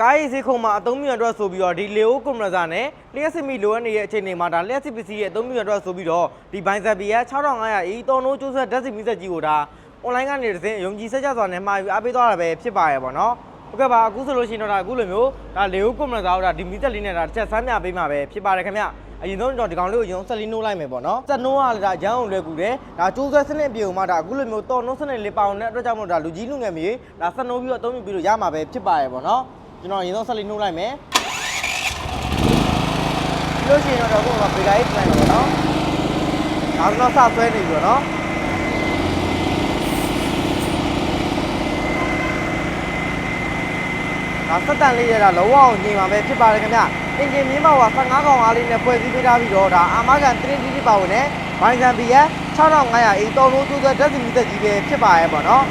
ကားရေးစေးခုံမှာအသုံးမြတ်အတွက်ဆိုပြီးတော့ဒီလေအိုကွန်ပရက်ဆာနဲ့လျှက်စစ်မီလိုအပ်နေတဲ့အချိန်တွေမှာဒါလျှက်စစ်ပစ္စည်းရဲ့အသုံးမြတ်အတွက်ဆိုပြီးတော့ဒီဘိုင်ဇက်ဘီရဲ့6500 E သုံးလုံးကျိုးဆက်ဓာတ်စီမီဆက်ကြီးကိုဒါ online ကနေတစ်စင်းယုံကြည်ဆက်ကြစွာနဲ့မှာယူအားပေးသွားတာပဲဖြစ်ပါရဲ့ပေါ့နော်ဟုတ်ကဲ့ပါအခုဆိုလို့ရှိရင်တော့ဒါအခုလိုမျိုးဒါလေအိုကွန်ပရက်ဆာကိုဒါဒီမီဆက်လေးနဲ့ဒါတစ်ချက်ဆမ်းမြပေးမှာပဲဖြစ်ပါတယ်ခင်ဗျအရင်ဆုံးတော့ဒီကောင်လေးကိုရုံဆက်လေးနှိုးလိုက်မယ်ပေါ့နော်ဆက်နှိုးရတာရမ်းအောင်လွယ်ကူတယ်ဒါကျိုးဆွဲစနစ်ပြေုံမှာဒါအခုလိုမျိုးတော်နှုတ်စနစ်လေးပေါအောင်တဲ့အတွက်ကြောင့်မို့ဒါလူကြီးလူငယ်မြေဒါဆက်နှိုးပြီးတော့အသုံးပြုပြီးလို့ရမှာပဲဖြစ်ပါရဲ့ပေါ့နော် ကျွန်တော်အရင်ဆုံးဆက်လေးနှိုးလိုက်မယ်ပြီးလို့ရှိရင်တော့တော့ဘေဂါရေးပြန်တော့နော်ဒါကတော့စဆွဲနေပြီပေါ့နော်ဒါစက်တန်လေးရတာလုံးဝအောင်ညင်ပါပဲဖြစ်ပါတယ်ခင်ဗျအင်ဂျင်မြင်းမောက်က15ကောင်အားလေးနဲ့ဖွဲ့စည်းပေးထားပြီးတော့ဒါအာမကန်3 D ပါဝင်နဲ့ဘိုင်ဇန်ဘီရဲ့6500အေးတော်လို့သူကဓာတ်စီမီသက်ကြီးပဲဖြစ်ပါရဲ့ပေါ့နော်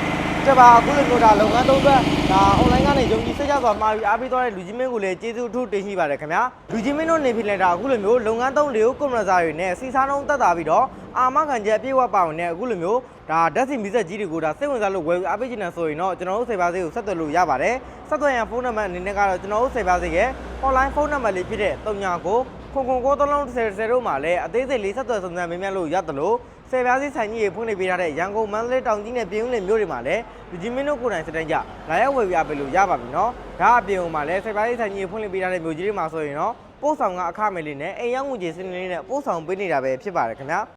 တပါအခုလိုမျိုးဒါလုပ်ငန်းသုံးအတွက်ဒါ online ကနေယုံကြည်စိတ်ချစွာမှာပြီးအားပေးသွားတဲ့လူကြီးမင်းကိုလည်းကျေးဇူးအထူးတင်ရှိပါတယ်ခင်ဗျာလူကြီးမင်းတို့နေဖြစ်လဲဒါအခုလိုမျိုးလုပ်ငန်းသုံးလေးကိုကွန်ပရက်ဆာတွေနဲ့စီစားနှုံးတက်တာပြီးတော့အာမခံချက်အပြည့်အဝပါဝင်နဲ့အခုလိုမျိုးဒါဓာတ်စီမီသက်ကြီးတွေကိုဒါစိတ်ဝင်စားလို့ဝယ်အားပေးချင်တယ်ဆိုရင်တော့ကျွန်တော်တို့စေပါစေးကိုဆက်သွယ်လို့ရပါတယ်ဆက်သွယ်ရန်ဖုန်းနံပါတ်အနေနဲ့ကတော့ကျွန်တော်တို့စေပါစေးရဲ့ online ဖုန်းနံပါတ်လေးဖြစ်တဲ့39ကို ခုံခုံကို30 30တို့မှာလည်းအသေးစိတ်လေးဆက်သွယ်စုံစမ်းမေးမြန်းလို့ရတယ်လို့စေပါစေးဆိုင်ကြီးရေဖွင့်နေပေးထားတဲ့ရန်ကုန်မန္တလေးတောင်ကြီးနဲ့ပြည်ဦးလွင်မြို့တွေမှာလည်းလူကြီးမင်းတို့ကိုယ်တိုင်စတဲ့ကြလာရောက်ဝယ်ပြပေးလို့ရပါပြီနော်ဒါအပြင်မှာလည်းစေပါစေးဆိုင်ကြီးရေဖွင့်နေပေးထားတဲ့မြို့ကြီးတွေမှာဆိုရင်တော့ပို့ဆောင်ကအခမဲ့လေးနဲ့အိမ်ရောက်ငွေကြေးစနစ်လေးနဲ့ပို့ဆောင်ပေးနေတာပဲဖြစ်ပါတယ်ခင်ဗျာ